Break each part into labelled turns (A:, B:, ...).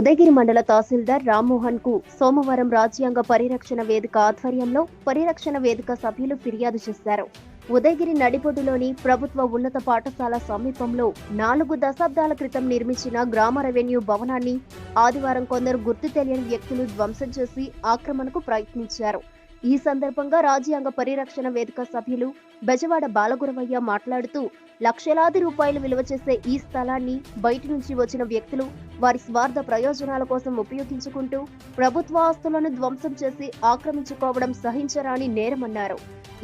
A: ఉదయగిరి మండల తహసీల్దార్ రామ్మోహన్కు సోమవారం రాజ్యాంగ పరిరక్షణ వేదిక ఆధ్వర్యంలో పరిరక్షణ వేదిక సభ్యులు ఫిర్యాదు చేశారు. ఉదయగిరి నడిబొడ్డులోని ప్రభుత్వ ఉన్నత పాఠశాల సమీపంలో నాలుగు దశాబ్దాల క్రితం నిర్మించిన గ్రామ రెవెన్యూ భవనాన్ని ఆదివారం కొందరు గుర్తు తెలియని వ్యక్తులు ధ్వంసం చేసి ఆక్రమణకు ప్రయత్నించారు. ఈ సందర్భంగా రాజ్యాంగ పరిరక్షణ వేదిక సభ్యులు బెజవాడ బాలగురవయ్య మాట్లాడుతూ లక్షలాది రూపాయలు విలువ చేసే ఈ స్థలాన్ని బయట నుంచి వచ్చిన వ్యక్తులు వారి స్వార్థ ప్రయోజనాల కోసం ఉపయోగించుకుంటూ ప్రభుత్వ ఆస్తులను ధ్వంసం చేసి ఆక్రమించుకోవడం సహించరాని నేరమన్నారు.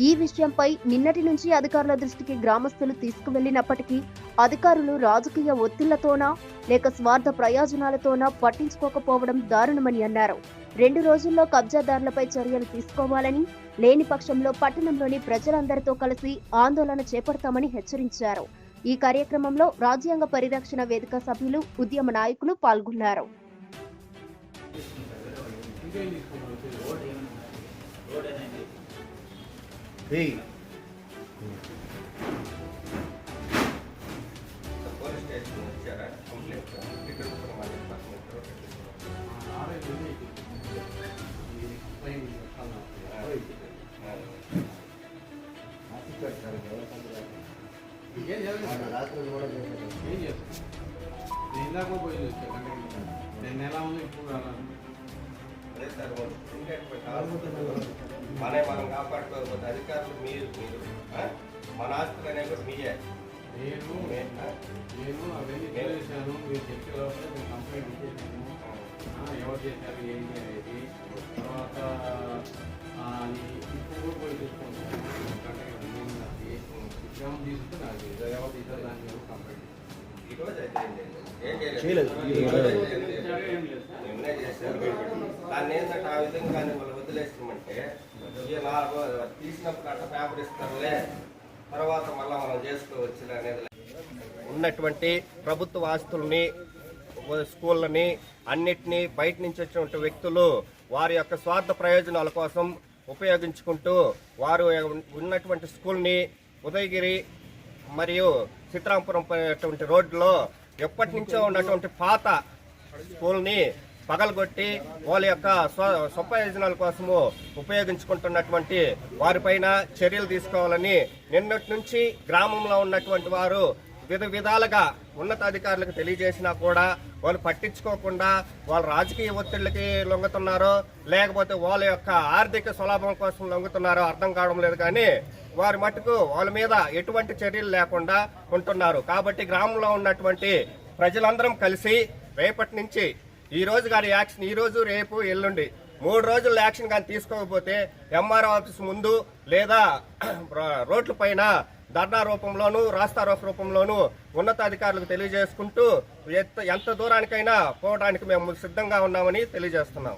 A: ఈ విషయంపై నిన్నటి నుంచి అధికారుల దృష్టికి గ్రామస్తులు తీసుకువెళ్ళినప్పటికీ అధికారులు రాజకీయ ఒత్తిళ్ళతోనా లేక స్వార్థ ప్రయోజనాలతోనా పట్టించుకోకపోవడం దారుణమని అన్నారు. రెండు రోజుల్లో కబ్జాదారులపై చర్యలు తీసుకోవాలని లేని పక్షంలో పట్టణంలోని ప్రజలందరితో కలిసి ఆందోళన చేపడతామని హెచ్చరించారు. ఈ కార్యక్రమంలో రాజ్యాంగ పరిరక్షణ వేదిక సభ్యులు ఉద్యమ నాయకులు పాల్గొన్నారు.
B: ఇక్కడ
C: రాత్రి కూడా చేశారు.
D: ఏం చేస్తాం ఇందాక పోయి వచ్చా గంటకి నేను ఎలా ఉంది ఇప్పుడు రాలేదు
B: మనే మనం కాపాడుకోకపోతే అధికారులు మీరు మీరు మన ఆస్తులు అనేవి కూడా మీయే
D: నేను నేను అవన్నీ చేశాను మీరు చెప్పే లోపల నేను కంప్లైంట్ ఇచ్చేసాను ఎవరు చేశారు ఏంటి అనేది తర్వాత ఇప్పుడు కూడా పోయి చూసుకుంటాను తీసుకుంటే నాకు కంప్లైంట్
B: చేయలేదు. దాన్ని ఏంటంటే ఆ విధంగా కానీ వాళ్ళు వదిలేస్తామంటే తీసినప్పుడు అట్ట పేపర్ ఇస్తారులే. తర్వాత మళ్ళీ మనం చేసుకోవచ్చు అనేది ఉన్నటువంటి ప్రభుత్వ ఆస్తుల్ని స్కూళ్ళని అన్నిటినీ బయట నుంచి వచ్చినటువంటి వ్యక్తులు వారి యొక్క స్వార్థ ప్రయోజనాల కోసం ఉపయోగించుకుంటూ వారు ఉన్నటువంటి స్కూల్ని ఉదయగిరి మరియు చిత్రాంపురం పోయేటువంటి రోడ్లో ఎప్పటి నుంచో ఉన్నటువంటి పాత స్కూల్ని పగలగొట్టి వాళ్ళ యొక్క స్వ స్వప్రయోజనాల కోసము ఉపయోగించుకుంటున్నటువంటి వారిపైన చర్యలు తీసుకోవాలని నిన్నటి నుంచి గ్రామంలో ఉన్నటువంటి వారు వివిధ విధాలుగా ఉన్నతాధికారులకు తెలియజేసినా కూడా వాళ్ళు పట్టించుకోకుండా వాళ్ళ రాజకీయ ఒత్తిళ్ళకి లొంగుతున్నారో లేకపోతే వాళ్ళ యొక్క ఆర్థిక స్వలాభం కోసం లొంగుతున్నారో అర్థం కావడం లేదు కానీ వారి మట్టుకు వాళ్ళ మీద ఎటువంటి చర్యలు లేకుండా ఉంటున్నారు. కాబట్టి గ్రామంలో ఉన్నటువంటి ప్రజలందరం కలిసి రేపటి నుంచి ఈ రోజు గారి యాక్షన్ ఈ రోజు రేపు ఎల్లుండి మూడు రోజులు యాక్షన్ కానీ తీసుకోకపోతే ఎంఆర్ఓ ఆఫీస్ ముందు లేదా రోడ్ల పైన ధర్నా రూపంలోను రాస్తా రూపంలోను ఉన్నతాధికారులకు తెలియజేసుకుంటూ ఎంత ఎంత దూరానికైనా పోవడానికి మేము సిద్ధంగా ఉన్నామని తెలియజేస్తున్నాం.